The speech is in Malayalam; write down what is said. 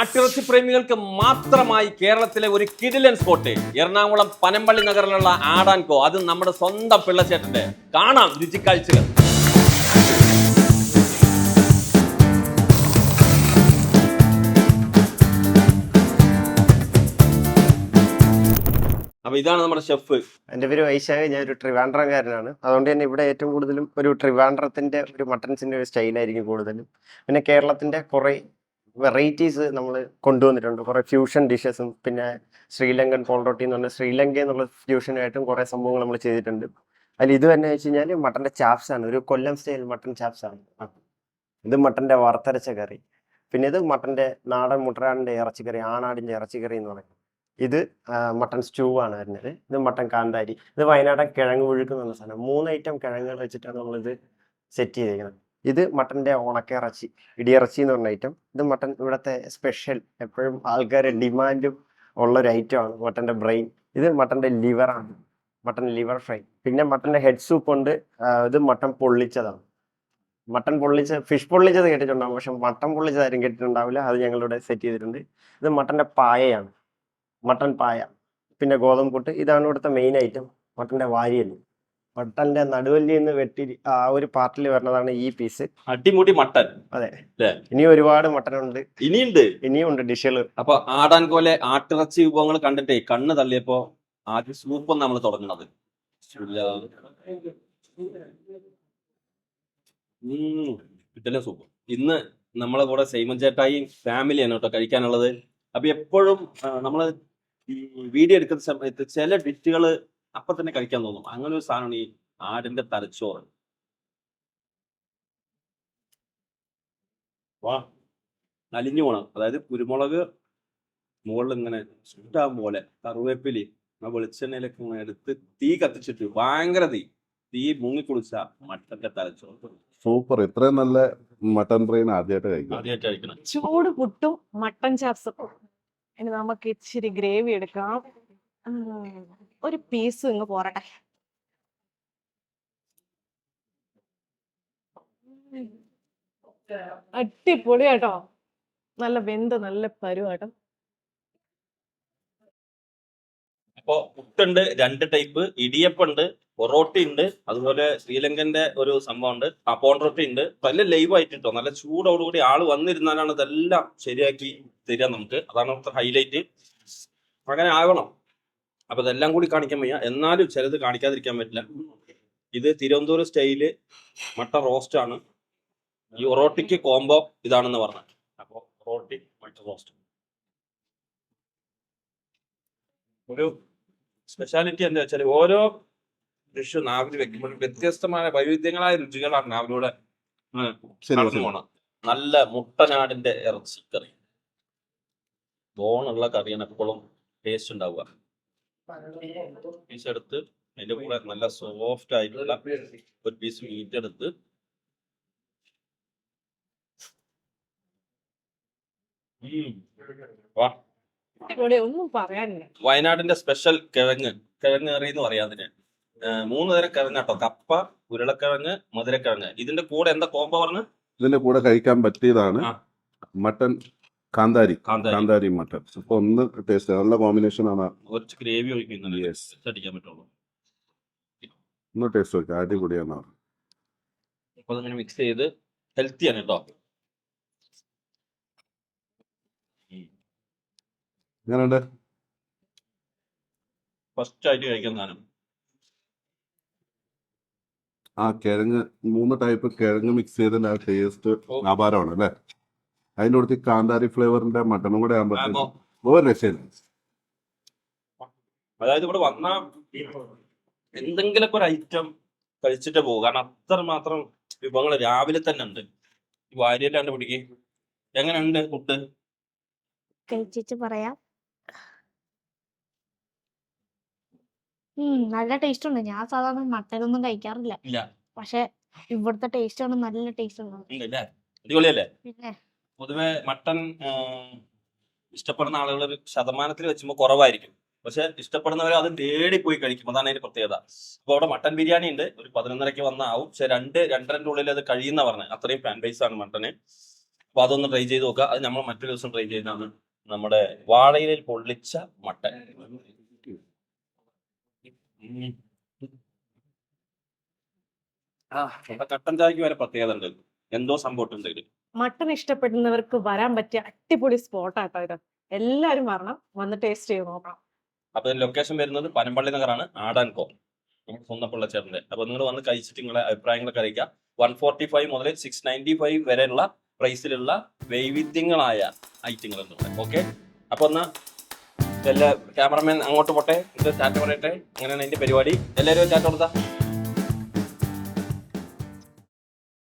ആട്ടിറച്ചി പ്രേമികൾക്ക് മാത്രമായി കേരളത്തിലെ ഒരു കിടിലൻ സ്പോട്ട് എറണാകുളം പനമ്പള്ളി നഗറിലുള്ള ആടാൻകോ അത് നമ്മുടെ സ്വന്തം പിള്ളച്ചേട്ടന്റെ കാണാം രുചിക്കാഴ്ചകൾ. അപ്പൊ ഇതാണ് നമ്മുടെ ഷെഫ് എന്റെ പേര് വൈശാഖ്. ഞാൻ ഒരു ട്രിവാൻഡ്രംകാരനാണ്. അതുകൊണ്ട് തന്നെ ഇവിടെ ഏറ്റവും കൂടുതലും ഒരു ട്രിവാൻഡ്രത്തിന്റെ ഒരു മട്ടൻസിന്റെ ഒരു സ്റ്റൈലായിരിക്കും കൂടുതലും. പിന്നെ കേരളത്തിന്റെ കുറേ വെറൈറ്റീസ് നമ്മൾ കൊണ്ടുവന്നിട്ടുണ്ട്. കുറേ ഫ്യൂഷൻ ഡിഷസും പിന്നെ ശ്രീലങ്കൻ പോൾറോട്ടി എന്ന് പറഞ്ഞാൽ ശ്രീലങ്ക എന്നുള്ള ഫ്യൂഷനായിട്ടും കുറേ സംഭവങ്ങൾ നമ്മൾ ചെയ്തിട്ടുണ്ട്. അതിൽ ഇത് തന്നെ വെച്ച് കഴിഞ്ഞാൽ മട്ടന്റെ ചാപ്സ് ആണ്. ഒരു കൊല്ലം സ്റ്റൈൽ മട്ടൻ ചാപ്സ് ആണ്. ഇത് മട്ടന്റെ വറുത്തരച്ച കറി. പിന്നെ ഇത് മട്ടന്റെ നാടൻ മുട്ടനാടിന്റെ ഇറച്ചിക്കറി ആണാടിന്റെ ഇറച്ചിക്കറി എന്ന് പറയും. ഇത് മട്ടൺ സ്റ്റൂ ആണ് വരുന്നത്. ഇത് മട്ടൺ കാന്താരി. ഇത് വയനാടൻ കിഴങ്ങ് പുഴുക്ക് എന്നുള്ള സാധനം. മൂന്ന് ഐറ്റം കിഴങ്ങുകൾ വെച്ചിട്ടാണ് നമ്മളിത് സെറ്റ് ചെയ്തിരിക്കുന്നത് ഇത് മട്ടന്റെ ഉണക്കിറച്ചി ഇടിയിറച്ചി എന്ന് പറഞ്ഞ ഐറ്റം ഇത് മട്ടൻ ഇവിടുത്തെ സ്പെഷ്യൽ എപ്പോഴും ആൾക്കാർ ഡിമാൻഡും ഉള്ള ഒരു ഐറ്റമാണ് മട്ടന്റെ ബ്രെയിൻ. ഇത് മട്ടന്റെ ലിവറാണ് മട്ടൻ ലിവർ ഫ്രൈ പിന്നെ മട്ടന്റെ ഹെഡ് സൂപ്പ് ഉണ്ട്. ഇത് മട്ടൺ പൊള്ളിച്ചതാണ്. മട്ടൺ പൊള്ളിച്ച ഫിഷ് പൊള്ളിച്ചത് കേട്ടിട്ടുണ്ടാവും. പക്ഷെ മട്ടൺ പൊള്ളിച്ചത് ആരും കേട്ടിട്ടുണ്ടാവില്ല. അത് ഞങ്ങളിവിടെ സെറ്റ് ചെയ്തിട്ടുണ്ട്. ഇത് മട്ടന്റെ പായയാണ്. മട്ടൻ പായ. പിന്നെ ഗോതമ്പ് പുട്ട്. ഇതാണ് ഇവിടുത്തെ മെയിൻ ഐറ്റം മട്ടന്റെ വാരിയൽ മട്ടന്റെ നടുവല്ലി എന്ന് വെട്ടി ആ ഒരു പാർട്ടിൽ വരുന്നതാണ് ഈ പീസ്. അടിമുടി മട്ടൻ. അതെ? ഇനി ഒരുപാട് മട്ടനുണ്ട്. ഇനിയുണ്ട്? ഇനിയുണ്ട് ഡിഷുകൾ. അപ്പൊ ആടാൻ പോലെ ആട്ടിറച്ചി വിഭവങ്ങൾ കണ്ടിട്ടേ കണ്ണ് തള്ളിയപ്പോ ആദ്യം സൂപ്പ് നമ്മൾ തുടങ്ങുന്നത് സൂപ്പ് ഇന്ന് നമ്മളെ കൂടെ സൈമൻ ചേട്ടായും ഫാമിലിയാണ് കേട്ടോ കഴിക്കാനുള്ളത്. അപ്പൊ എപ്പോഴും നമ്മൾ വീഡിയോ എടുക്കുന്ന സമയത്ത് ചില ഡിറ്റുകൾ അപ്പൊ തന്നെ കഴിക്കാൻ തോന്നും. അങ്ങനെ ഒരു സാധനമാണ് ഈ ആടിന്റെ തലച്ചോറ്. വാ. അലിഞ്ഞു പോണം. അതായത് കുരുമുളക് മുകളിൽ ഇങ്ങനെ ചുട്ടാൻ പോലെ കറുവേപ്പിലി ആ വെളിച്ചെണ്ണയിലൊക്കെ ഇങ്ങനെ എടുത്ത് തീ കത്തിച്ചിട്ട് ഭയങ്കര തീ. തീ മുങ്ങിക്കുളിച്ച മട്ടന്റെ തലച്ചോറ്. സൂപ്പർ. ഇത്രയും നല്ല മട്ടൻ ബ്രെയിൻ ആദ്യമായിട്ട് കഴിക്കും ആദ്യമായിട്ട് കഴിക്കണം. ചൂട് പുട്ടും മട്ടൻ ചാപ്സും. ഇനി നമുക്ക് ഇച്ചിരി ഗ്രേവി എടുക്കാം. ഉം, ഒരു പീസ് ഇങ്ങ് പോരട്ടെ. അടിപൊളി കേട്ടോ നല്ല വെന്ത് നല്ല പരുവാട്ടോ. അപ്പോ പുട്ടുണ്ട് രണ്ട് ടൈപ്പ് ഇടിയപ്പുണ്ട് പൊറോട്ട ഉണ്ട് അതുപോലെ ശ്രീലങ്കന്റെ ഒരു സംഭവം ഉണ്ട് ആ പോൺറൊട്ടി ഉണ്ട് നല്ല ലൈവ് ആയിട്ട് കിട്ടും നല്ല ചൂടോടുകൂടി ആൾ വന്നിരുന്നാലാണ് ഇതെല്ലാം ശരിയാക്കി തരിക നമുക്ക്. അതാണ് അവിടുത്തെ ഹൈലൈറ്റ് അങ്ങനെ ആകണം അപ്പൊ ഇതെല്ലാം കൂടി കാണിക്കാൻ വയ്യ. എന്നാലും ചിലത് കാണിക്കാതിരിക്കാൻ പറ്റില്ല. ഇത് തിരുവനന്തപുരം സ്റ്റൈൽ മട്ട റോസ്റ്റ് ആണ്. ഈ ഒറോട്ടിക്ക് കോംബോ ഇതാണെന്ന് പറഞ്ഞത് അപ്പൊ റോട്ടി മട്ട റോസ്റ്റ് ഒരു സ്പെഷ്യാലിറ്റി എന്താ വെച്ചാൽ ഓരോ ഡിഷ് നാവിൽ വെക്കുമ്പോഴും വ്യത്യസ്തമായ വൈവിധ്യങ്ങളായ രുചികളാണ് നാവിലൂടെ പോണത്. നല്ല മുട്ടനാടിന്റെ ഇറച്ചി കറി ബോണുള്ള കറിയാണ് എപ്പോഴും ടേസ്റ്റ് ഉണ്ടാവുക. പീസ് എടുത്ത് അതിന്റെ കൂടെ നല്ല സോഫ്റ്റ് ആയിട്ടുള്ള ഒരു പീസ് മീറ്റ് എടുത്ത് വയനാടിന്റെ സ്പെഷ്യൽ കിഴങ്ങ് കിഴങ്ങ് കറി എന്ന് പറയാം അതിന്. മൂന്ന് തരം കിഴങ്ങ് കേട്ടോ കപ്പ ഉരുളക്കിഴങ്ങ് മധുരക്കിഴങ്ങ്. ഇതിന്റെ കൂടെ എന്താ കോമ്പോ പറഞ്ഞു? ഇതിന്റെ കൂടെ കഴിക്കാൻ പറ്റിയതാണ്. മട്ടൻ കാന്താരി. കാന്താരി. മട്ടൻ. അപ്പൊ ഒന്ന് ടേസ്റ്റ് നല്ല കോമ്പിനേഷൻ ആണ്. കുറച്ച് ഗ്രേവി ഒഴിക്കാൻ പറ്റുള്ളൂ. ഒന്ന് ടേസ്റ്റ് നോക്കി. അടിപൊളിയാണ് അപ്പൊ അതിങ്ങനെ മിക്സ് ചെയ്ത് ഹെൽത്തി ആണ് കേട്ടോ എങ്ങനെയുണ്ട്? ഫസ്റ്റ് ആയിട്ട് കഴിക്കുന്നതാണ് ആ കിഴങ്ങ് മൂന്ന് ടൈപ്പ് കിഴങ്ങ് മിക്സ് ചെയ്തതിന്റെ ആ ടേസ്റ്റ്. അപാരമാണ് അല്ലേ? അതിന്റെ കൂടെ കാന്താരി ഫ്ലേവറിന്റെ മട്ടനും കൂടെ ആകുമ്പോൾ ഒരു രക്ഷയില്ല അതായത് ഇവിടെ വന്ന എന്തെങ്കിലുമൊക്കെ ഒരു ഐറ്റം കഴിച്ചിട്ട് പോകും. കാരണം അത്രമാത്രം വിഭവങ്ങൾ രാവിലെ തന്നെ ഉണ്ട്. ഈ പിടിക്ക്. എങ്ങനെയുണ്ട് ഫുഡ് കഴിച്ചിട്ട് പറയാം. നല്ല ടേസ്റ്റ് ഉണ്ട്. ഞാൻ സാധാരണ മട്ടനൊന്നും കഴിക്കാറില്ല. ഇല്ല. പക്ഷെ ഇവിടുത്തെ ടേസ്റ്റ് ആണ് നല്ല ടേസ്റ്റ് ഉണ്ട് അടിപൊളിയല്ലേ? പിന്നെ പൊതുവെ മട്ടൺ ഇഷ്ടപ്പെടുന്ന ആളുകൾ ശതമാനത്തിൽ വെച്ചുമ്പോൾ കുറവായിരിക്കും. പക്ഷെ ഇഷ്ടപ്പെടുന്നവർ അത് തേടി പോയി കഴിക്കും. അതാണ് അതിന്റെ പ്രത്യേകത. അപ്പൊ അവിടെ മട്ടൺ ബിരിയാണി ഉണ്ട്. ഒരു പതിനൊന്നരക്ക് വന്ന ആവും പക്ഷെ രണ്ട് രണ്ടരന്റെ ഉള്ളിൽ അത് കഴിയുന്ന പറഞ്ഞത് അത്രയും ഫാൻ ബേസ് ആണ് മട്ടന്. അപ്പൊ അതൊന്ന് ട്രൈ ചെയ്ത് നോക്കുക. അത് നമ്മൾ മറ്റൊരു ദിവസം ട്രൈ ചെയ്യുന്നതാണ് നമ്മുടെ വാഴയിലിൽ പൊള്ളിച്ച മട്ടൻ. ആ കട്ടൻ ചായക്ക് വരെ പ്രത്യേകത ഉണ്ട്. എന്തോ സംഭവം ഉണ്ട് മട്ടൺ ഇഷ്ടപ്പെടുന്നവർക്ക് വരാൻ പറ്റിയ അടിപൊളി സ്പോട്ടാട്ടോ ഇത്. എല്ലാരും വരണം. വന്ന് ടേസ്റ്റ് ചെയ്ത് നോക്കണം. അപ്പൊ ലൊക്കേഷൻ വരുന്നത് പനമ്പള്ളി നഗറാണ് ആടാൻകോ നമ്മുടെ പിള്ളച്ചേട്ടന്റെ അപ്പൊ നിങ്ങൾ വന്ന് കഴിച്ചിട്ട് നിങ്ങളെ അഭിപ്രായങ്ങളൊക്കെ അറിയിക്കുക. വൺ ഫോർട്ടി ഫൈവ് മുതൽ സിക്സ് നയന്റി ഫൈവ് വരെയുള്ള പ്രൈസിലുള്ള വൈവിധ്യങ്ങളായ ഐറ്റങ്ങൾ ഓക്കെ അപ്പൊ എന്നാ എല്ലാ ക്യാമറമാൻ അങ്ങോട്ട് പോട്ടെ. ഇത് ചാറ്റ പറയട്ടെ അങ്ങനെയാണ് അതിന്റെ പരിപാടി. എല്ലാവരും ചാറ്റ് കൊടുത്താ.